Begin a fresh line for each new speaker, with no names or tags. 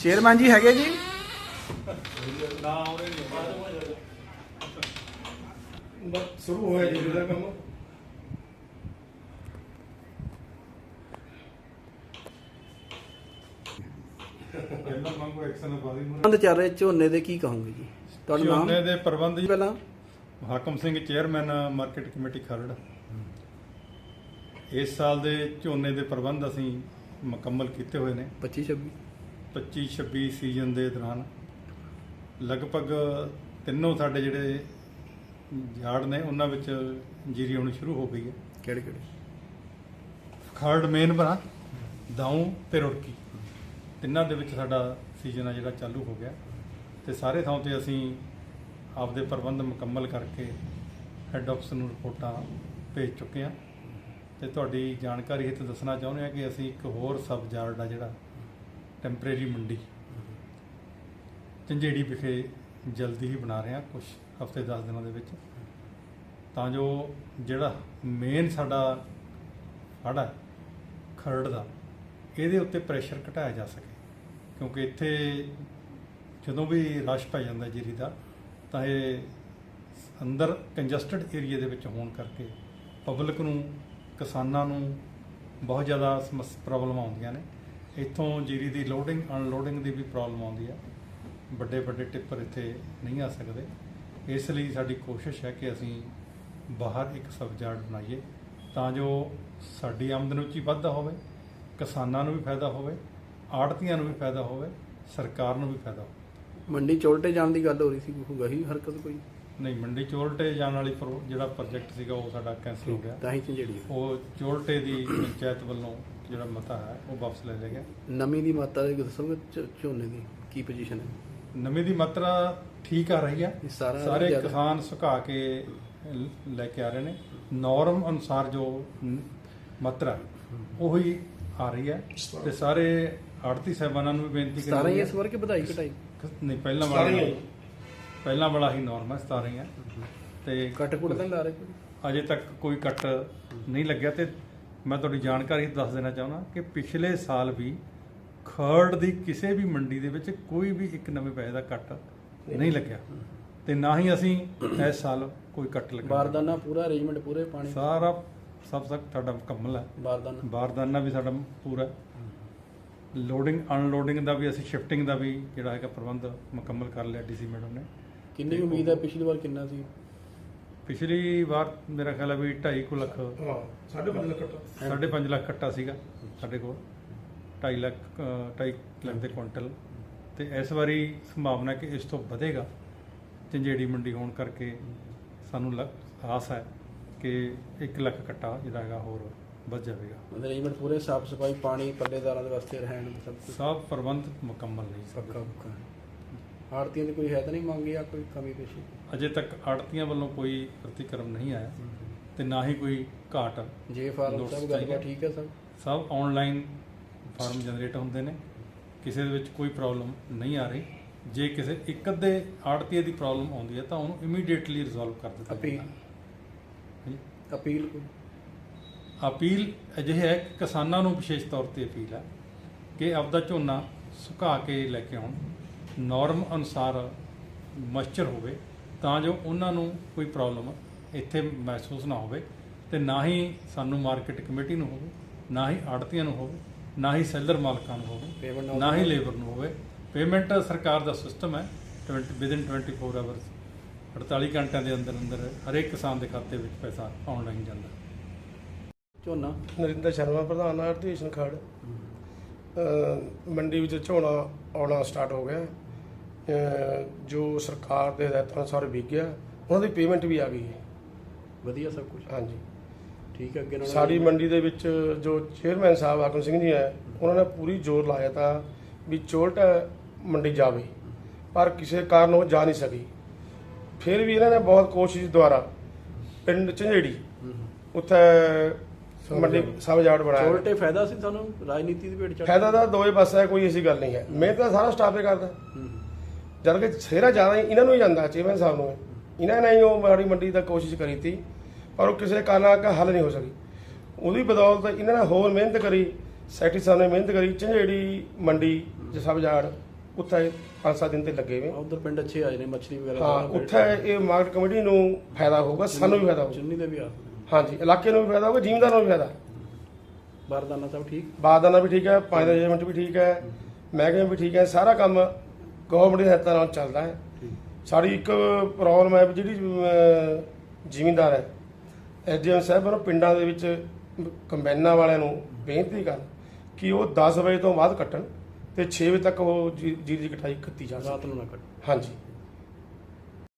Chairman ਜੀ ਹੈਗੇ ਜੀ?
ਬਸ ਸ਼ੁਰੂ ਹੋਇਆ ਜੀ ਇਹਦਾ ਕੰਮ।
ਪਹਿਲਾਂ ਮੰਗੋ ਐਕਸ਼ਨ ਬਾਦੀ ਨੂੰ
ਬੰਦ ਚੱਲ ਰਹੇ ਝੋਨੇ ਦੇ ਕੀ ਕਹੋਗੇ ਜੀ? ਤੁਹਾਡਾ ਨਾਮ?
ਝੋਨੇ ਦੇ ਪ੍ਰਬੰਧ ਜੀ।
ਪਹਿਲਾਂ।
Hakam Singh chairman market committee Kharar. ਇਸ ਸਾਲ ਦੇ ਝੋਨੇ ਦੇ ਪ੍ਰਬੰਧ ਅਸੀਂ ਮੁਕੰਮਲ ਕੀਤੇ ਹੋਏ ਨੇ।
25 26
25 26 ਸੀਜ਼ਨ ਦੇ ਦੌਰਾਨ ਲਗਭਗ ਤਿੰਨੋਂ ਸਾਡੇ ਜਿਹੜੇ ਝਾੜ ਨੇ ਉਹਨਾਂ ਵਿੱਚ ਜੀਰੀ ਆਉਣੀ ਸ਼ੁਰੂ ਹੋ ਗਈ ਹੈ।
ਕਿਹੜੇ ਕਿਹੜੇ?
ਖਰੜ ਮੇਨ ਬਣਾ ਦਾਉ ਤੇ ਰੁੜਕੀ। ਤਿੰਨਾਂ ਦੇ ਵਿੱਚ ਸਾਡਾ ਸੀਜ਼ਨ ਆ ਜਿਹੜਾ ਚਾਲੂ ਹੋ ਗਿਆ। ਤੇ ਸਾਰੇ ਥਾਂ ਤੇ ਅਸੀਂ ਆਪਦੇ ਪ੍ਰਬੰਧ ਮੁਕੰਮਲ ਕਰਕੇ ਹੈੱਡ ਆਫਿਸ ਨੂੰ ਰਿਪੋਰਟਾਂ ਭੇਜ ਚੁੱਕੇ ਹਾਂ। ਤੇ ਤੁਹਾਡੀ ਜਾਣਕਾਰੀ ਹਿੱਤ ਦੱਸਣਾ ਚਾਹੁੰਦੇ ਹਾਂ ਕਿ ਅਸੀਂ ਇੱਕ ਹੋਰ ਸਬ ਯਾਰਡ ਆ ਜਿਹੜਾ ਟੈਂਪਰੇਰੀ ਮੰਡੀ। ਝੰਜੇੜੀ ਵਿਖੇ ਜਲਦੀ ਹੀ ਬਣਾ ਰਹੇ ਹਾਂ ਕੁਝ ਹਫ਼ਤੇ 10 ਦਿਨਾਂ ਦੇ ਵਿੱਚ। ਤਾਂ ਜੋ ਜਿਹੜਾ ਮੇਨ ਸਾਡਾ ਫੜਾ ਹੈ, ਖਰੜ ਦਾ ਇਹਦੇ ਉੱਤੇ ਪ੍ਰੈਸ਼ਰ ਘਟਾਇਆ ਜਾ ਸਕੇ। ਕਿਉਂਕਿ ਇੱਥੇ ਜਦੋਂ ਵੀ ਰਸ਼ ਪੈ ਜਾਂਦਾ ਜੀਰੀ ਦਾ ਤਾਂ ਇਹ ਅੰਦਰ ਕੰਜਸਟਡ ਏਰੀਆ ਦੇ ਵਿੱਚ ਹੋਣ ਕਰਕੇ ਪਬਲਿਕ ਨੂੰ ਕਿਸਾਨਾਂ ਨੂੰ ਬਹੁਤ ਜ਼ਿਆਦਾ ਸਮੱਸ ਪ੍ਰੋਬਲਮ ਆਉਂਦੀਆਂ ਨੇ। ਇੱਥੋਂ ਜੀਰੀ ਦੀ ਲੋਡਿੰਗ ਅਨਲੋਡਿੰਗ ਦੀ ਵੀ ਪ੍ਰੋਬਲਮ ਆਉਂਦੀ ਹੈ ਵੱਡੇ ਵੱਡੇ ਟਿੱਪਰ ਇੱਥੇ ਨਹੀਂ ਆ ਸਕਦੇ। ਇਸ ਲਈ ਸਾਡੀ ਕੋਸ਼ਿਸ਼ ਹੈ ਕਿ ਅਸੀਂ ਬਾਹਰ ਇੱਕ ਸਬਜਾਰਡ ਬਣਾਈਏ ਤਾਂ ਜੋ ਸਾਡੀ ਆਮਦਨ ਵਿੱਚ ਵਾਧਾ ਹੋਵੇ ਕਿਸਾਨਾਂ ਨੂੰ ਵੀ ਫਾਇਦਾ ਹੋਵੇ ਆੜਤੀਆਂ ਨੂੰ ਵੀ ਫਾਇਦਾ ਹੋਵੇ ਸਰਕਾਰ ਨੂੰ ਵੀ ਫਾਇਦਾ ਹੋਵੇ।
ਮੰਡੀ ਚੋਲਟੇ ਜਾਣ ਦੀ ਗੱਲ ਹੋ ਰਹੀ ਸੀ ਕੋਈ ਗਹੀ ਹਰਕਤ ਕੋਈ?
ਨਹੀਂ ਮੰਡੀ ਚੋਲਟੇ ਜਾਣ ਵਾਲੀ ਜਿਹੜਾ ਪ੍ਰੋਜੈਕਟ ਸੀਗਾ ਉਹ ਸਾਡਾ ਕੈਂਸਲ ਹੋ ਗਿਆ।
ਤਾਂ ਹੀ ਝੰਜੇੜੀ
ਉਹ ਚੋਲਟੇ ਦੀ ਪੰਚਾਇਤ ਵੱਲੋਂ ਜਿਹੜਾ ਮਤਾ ਹੈ ਉਹ ਵਾਪਸ ਲੈ ਲਿਆ ਗਿਆ
ਨਮੀ ਦੀ ਮਾਤਰਾ ਦੇ ਦੱਸੋਗੇ ਝ- ਝੋਨੇ ਦੀ ਕੀ ਪੋਜੀਸ਼ਨ ਹੈ?
ਨਮੀ ਦੀ ਮਾਤਰਾ ਠੀਕ ਆ ਰਹੀ ਹੈ
ਇਹ ਸਾਰਾ
ਸਾਰੇ
ਜ਼ਿਆਦਾ-
ਕਿਸਾਨ ਸੁਕਾ ਕੇ ਲ- ਲੈ ਕੇ ਆ ਰਹੇ ਨੇ। ਨਾਰਮ ਅਨੁਸਾਰ ਜੋ ਨ- ਮਾਤਰਾ ਉਹੀ ਆ ਰਹੀ ਹੈ ਤੇ ਸਾਰੇ ਆੜਤੀ ਸਾਹਿਬਾਨਾਂ ਨੂੰ ਵੀ ਬੇਨਤੀ
17 ਹੀ
ਹੈ
ਇਸ ਵਾਰ ਕਿ ਵਧਾਈ ਘਟਾਈ?
ਨਹੀਂ ਪਹਿਲਾਂ ਵਾਲਾ
ਹੈ।
ਪਹਿਲਾਂ ਵਾਲਾ ਹੀ ਨਾਰਮ ਹੈ 17 ਹੀ ਹੈ ਤੇ
ਕੱਟ ਕੁੱਟ ਤਾਂ ਲਾ ਰਹੇ ਕੋਈ?
ਅਜੇ ਤੱਕ ਕੋਈ ਕੱਟ ਨਹੀਂ ਲੱਗਿਆ ਤੇ ਮੈਂ ਤੁਹਾਡੀ ਜਾਣਕਾਰੀ ਦੱਸ ਦੇਣਾ ਚਾਹੁੰਦਾ ਕਿ ਪਿਛਲੇ ਸਾਲ ਵੀ ਖਰੜ ਦੀ ਕਿਸੇ ਵੀ ਮੰਡੀ ਦੇ ਵਿੱਚ ਕੋਈ ਵੀ ਇੱਕ ਨਵੇਂ ਪੈਸੇ ਦਾ ਕੱਟ ਨਹੀਂ ਲੱਗਿਆ। ਤੇ ਨਾ ਹੀ ਅਸੀਂ ਇਸ ਸਾਲ ਕੋਈ ਕੱਟ ਲਗਾ
ਬਾਰਦਾਨਾ ਪੂਰਾ ਅਰੇਂਜਮੈਂਟ ਪੂਰੇ ਪਾਣੀ?
ਸਾਰਾ ਸਭ ਤੱਕ ਸਾਡਾ ਮੁਕੰਮਲ ਹੈ।
ਬਾਰਦਾਨਾ?
ਬਾਰਦਾਨਾ ਵੀ ਸਾਡਾ ਪੂਰਾ ਲੋਡਿੰਗ ਅਨਲੋਡਿੰਗ ਦਾ ਵੀ ਅਸੀਂ ਸ਼ਿਫਟਿੰਗ ਦਾ ਵੀ ਜਿਹੜਾ ਹੈਗਾ ਪ੍ਰਬੰਧ ਮੁਕੰਮਲ ਕਰ ਲਿਆ ਡੀਸੀ ਮੈਡਮ ਨੇ।
ਕਿੰਨੀ ਉਮੀਦ ਹੈ ਪਿਛਲੀ ਵਾਰ ਕਿੰਨਾ ਸੀ?
ਪਿਛਲੀ ਵਾਰ ਮੇਰਾ ਖਿਆਲ ਹੈ ਵੀ 2.5 ਕੁ ਲੱਖ
ਹਾਂ ਸਾਢੇ ਪੰਜ ਲੱਖ ਟਨ।
ਸਾਢੇ ਪੰਜ ਲੱਖ ਕੱਟਾ ਸੀਗਾ ਸਾਡੇ ਕੋਲ। 2.5 ਲੱਖ ਅ, ਢਾਈ ਲੱਖ ਦੇ ਕੁਇੰਟਲ। ਤੇ ਇਸ ਵਾਰੀ ਸੰਭਾਵਨਾ ਕਿ ਇਸ ਤੋਂ ਵਧੇਗਾ। ਝੰਜੇੜੀ ਮੰਡੀ ਹੋਣ ਕਰਕੇ ਸਾਨੂੰ ਲ- ਆਸ ਹੈ ਕਿ 1 ਲੱਖ ਕੱਟਾ ਜਿਹੜਾ ਹੈਗਾ ਹੋਰ ਵੱਧ ਜਾਵੇਗਾ।
ਮਤਲਬ ਅਰੇਂਜਮੈਂਟ ਪੂਰੇ ਸਾਫ਼ ਸਫ਼ਾਈ ਪਾਣੀ ਪੱਲੇਦਾਰਾਂ ਦੇ ਵਾਸਤੇ ਰਹਿਣ ਸਭ ਕੁਝ
ਸਭ ਪ੍ਰਬੰਧ ਮੁਕੰਮਲ ਨਹੀਂ।
ਪੱਕਾ ਪੱਕਾ ਆੜਤੀਆਂ ਦੀ ਕੋਈ ਹੈ ਤਾਂ ਨਹੀਂ ਮੰਗੀ ਆ ਕੋਈ ਕਮੀ ਪੇਸ਼ੀ?
ਅਜੇ ਤੱਕ ਆੜਤੀਆਂ ਵੱਲੋਂ ਕੋਈ ਪ੍ਰਤੀਕਰਮ ਨਹੀਂ ਆਇਆ ਤੇ ਨਾ ਹੀ ਕੋਈ ਘਾਟ
ਜੇ ਫਾਰਮ ਸਭ। ਗੱਲਬਾਤ ਠੀਕ ਹੈ ਸਭ
ਸਭ ਆਨਲਾਈਨ ਫਾਰਮ ਜਨਰੇਟ ਹੁੰਦੇ ਨੇ। ਕਿਸੇ ਦੇ ਵਿੱਚ ਕੋਈ ਪ੍ਰੋਬਲਮ ਨਹੀਂ ਆ ਰਹੀ। ਜੇ ਕਿਸੇ ਇੱਕ ਅੱਧੇ ਆੜਤੀਏ ਦੀ ਪ੍ਰੋਬਲਮ ਆਉਂਦੀ ਹੈ ਤਾਂ ਉਹਨੂੰ ਇਮੀਡੀਏਟਲੀ ਰਿਜ਼ੋਲਵ ਕਰ ਦਿੱਤਾ
ਅਪੀਲ?
ਜਾਂਦਾ। ਹੈ।
ਅਪੀਲ ਕੋਈ?
ਅਪੀਲ ਅਜਿਹੇ ਹੈ ਕਿ ਕਿਸਾਨਾਂ ਨੂੰ ਵਿਸ਼ੇਸ਼ ਤੌਰ ਤੇ ਅਪੀਲ ਹੈ ਕਿ ਆਪਦਾ ਝੋਨਾ ਸੁਕਾ ਕੇ ਲੈ ਕੇ ਆਉਣ। ਨਾਰਮ ਅਨੁਸਾਰ ਮਸਚਰ ਹੋਵੇ ਤਾਂ ਜੋ ਉਹਨਾਂ ਨੂੰ ਕੋਈ ਪ੍ਰੋਬਲਮ ਇੱਥੇ ਮਹਿਸੂਸ ਨਾ ਹੋਵੇ ਤੇ ਨਾ ਹੀ ਸਾਨੂੰ ਮਾਰਕੀਟ ਕਮੇਟੀ ਨੂੰ ਹੋਵੇ ਨਾ ਹੀ ਆੜਤੀਆਂ ਨੂੰ ਹੋਵੇ ਨਾ ਹੀ ਸੈਲਰ ਮਾਲਕਾਂ ਨੂੰ ਹੋਵੇ ਨਾ ਹੀ ਲੇਬਰ ਨੂੰ ਹੋਵੇ। ਪੇਮੈਂਟ ਸਰਕਾਰ ਦਾ ਸਿਸਟਮ ਹੈ 20 ਵਿਦਿਨ 24 ਆਵਰਸ 48 ਘੰਟਿਆਂ ਦੇ ਅੰਦਰ ਅੰਦਰ ਹਰੇਕ ਕਿਸਾਨ ਦੇ ਖਾਤੇ ਵਿੱਚ ਪੈਸਾ ਆਨਲਾਈਨ ਜਾਂਦਾ।
ਝੋਨਾ?
ਨਰਿੰਦਰ ਸ਼ਰਮਾ ਪ੍ਰਧਾਨ ਆਰਟੀਸ਼ਨ ਖੜ ਮੰਡੀ ਵਿੱਚ ਝੋਨਾ ਆਉਣਾ ਸਟਾਰਟ ਹੋ ਗਿਆ। ਜੋ ਸਰਕਾਰ ਦੇ ਹਦਾਇਤਾਂ ਅਨੁਸਾਰ ਵਿਕ ਗਿਆ ਉਹਨਾਂ ਦੀ ਪੇਮੈਂਟ ਵੀ ਆ ਗਈ ਹੈ।
ਵਧੀਆ ਸਭ ਕੁਝ
ਹਾਂਜੀ।
ਠੀਕ ਹੈ ਅੱਗੇ ਨਾਲੋਂ
ਸਾਡੀ ਮੰਡੀ ਦੇ ਵਿੱਚ ਜੋ ਚੇਅਰਮੈਨ ਸਾਹਿਬ ਆਕਮ ਸਿੰਘ ਜੀ ਹੈ ਉਹਨਾਂ ਨੇ ਪੂਰੀ ਜ਼ੋਰ ਲਾਇਆ ਤਾਂ ਵੀ ਚੋਲਟ ਮੰਡੀ ਜਾਵੇ ਪਰ ਕਿਸੇ ਕਾਰਨ ਉਹ ਜਾ ਨਹੀਂ ਸਕੀ। ਫਿਰ ਵੀ ਇਹਨਾਂ ਨੇ ਬਹੁਤ ਕੋਸ਼ਿਸ਼ ਦੁਆਰਾ ਪਿੰਡ ਝੰਜੇੜੀ। ਉੱਥੇ ਮੰਡੀ ਸਬ ਜਾੜ ਬਣਾਇਆ।
ਚੋਲਟੇ ਫਾਇਦਾ ਸੀ ਤੁਹਾਨੂੰ? ਰਾਜਨੀਤੀ ਦੀ ਚੜ੍ਹ
ਫਾਇਦਾ ਤਾਂ ਦੋਏ ਪਾਸੇ ਕੋਈ ਐਸੀ ਗੱਲ ਨਹੀਂ ਹੈ। ਮਿਹਨਤ ਤਾਂ ਸਾਰਾ ਸਟਾਫ ਹੀ ਕਰਦਾ। ਜਦ ਕਿ ਸੇਰਾ ਜ਼ਿਆਦਾ ਇਹਨਾਂ ਨੂੰ ਹੀ ਜਾਂਦਾ ਚੇਅਰਮੈਨ ਸਾਹਿਬ ਨੂੰ। ਇਹਨਾਂ ਨੇ ਹੀ ਉਹ ਮਾੜੀ ਮੰਡੀ ਦਾ ਕੋਸ਼ਿਸ਼ ਕਰੀ ਤੀ ਪਰ ਉਹ ਕਿਸੇ ਕਾਰਨ ਕਰਕੇ ਹੱਲ ਨਹੀਂ ਹੋ ਸਕੀ। ਉਹਦੀ ਬਦੌਲਤ ਇਹਨਾਂ ਨੇ ਹੋਰ ਮਿਹਨਤ ਕਰੀ ਸੈਕਟਰੀ ਸਾਹਿਬ ਨੇ ਮਿਹਨਤ ਕਰੀ ਝੰਜੇੜੀ ਮੰਡੀ ਜ ਸਭ ਜਾੜ ਉੱਥੇ ਪੰਜ ਸੱਤ ਦਿਨ ਤੇ ਲੱਗੇ ਵੇ।
ਉਧਰ ਪਿੰਡ ਅੱਛੇ ਆਏ ਨੇ ਮੱਛਲੀ ਵਗੈਰਾ
ਹਾਂ ਉੱਥੇ ਇਹ ਮਾਰਕੀਟ ਕਮੇਟੀ ਨੂੰ ਫਾਇਦਾ ਹੋਊਗਾ ਸਾਨੂੰ ਵੀ ਫਾਇਦਾ ਹੋਊਗਾ।
ਚੁੰਨੀ ਦੇ ਵੀ ਆ।
ਹਾਂਜੀ ਇਲਾਕੇ ਨੂੰ ਵੀ ਫਾਇਦਾ ਹੋਊਗਾ ਜ਼ਿਮੀਂਦਾਰ ਨੂੰ ਵੀ ਫਾਇਦਾ।
ਬਾਰਦਾਨਾ ਸਭ ਠੀਕ?
ਬਾਦਾਨਾ ਵੀ ਠੀਕ ਹੈ ਪੰਜ ਦਾ ਏਜੰਟ ਵੀ ਠੀਕ ਹੈ ਮਹਿਕਮੇ ਵੀ ਠੀਕ ਹੈ ਸਾਰਾ ਕੰਮ ਗਵਰਨਮੈਂਟ ਦੀ ਸਹਾਇਤਾ ਨਾਲ ਚੱਲਦਾ ਹੈ। ਸਾਡੀ ਇੱਕ ਪ੍ਰੋਬਲਮ ਹੈ ਵੀ ਜਿਹੜੀ ਜ਼ਿਮੀਂਦਾਰ ਹੈ ਐਸਡੀਐਮ ਸਾਹਿਬ ਨੂੰ ਪਿੰਡਾਂ ਦੇ ਵਿੱਚ ਕੰਬਾਈਨਾਂ ਵਾਲਿਆਂ ਨੂੰ ਬੇਨਤੀ ਕਰ ਕਿ ਉਹ 10 ਵਜੇ ਤੋਂ ਬਾਅਦ ਕੱਟਣ ਤੇ 6 ਵਜੇ ਤੱਕ ਉਹ ਜੀ- ਜੀਰੀ ਦੀ ਕਟਾਈ ਕੀਤੀ ਜਾ
ਰਾਤ ਨੂੰ ਨਾ ਕੱਟ
ਹਾਂਜੀ।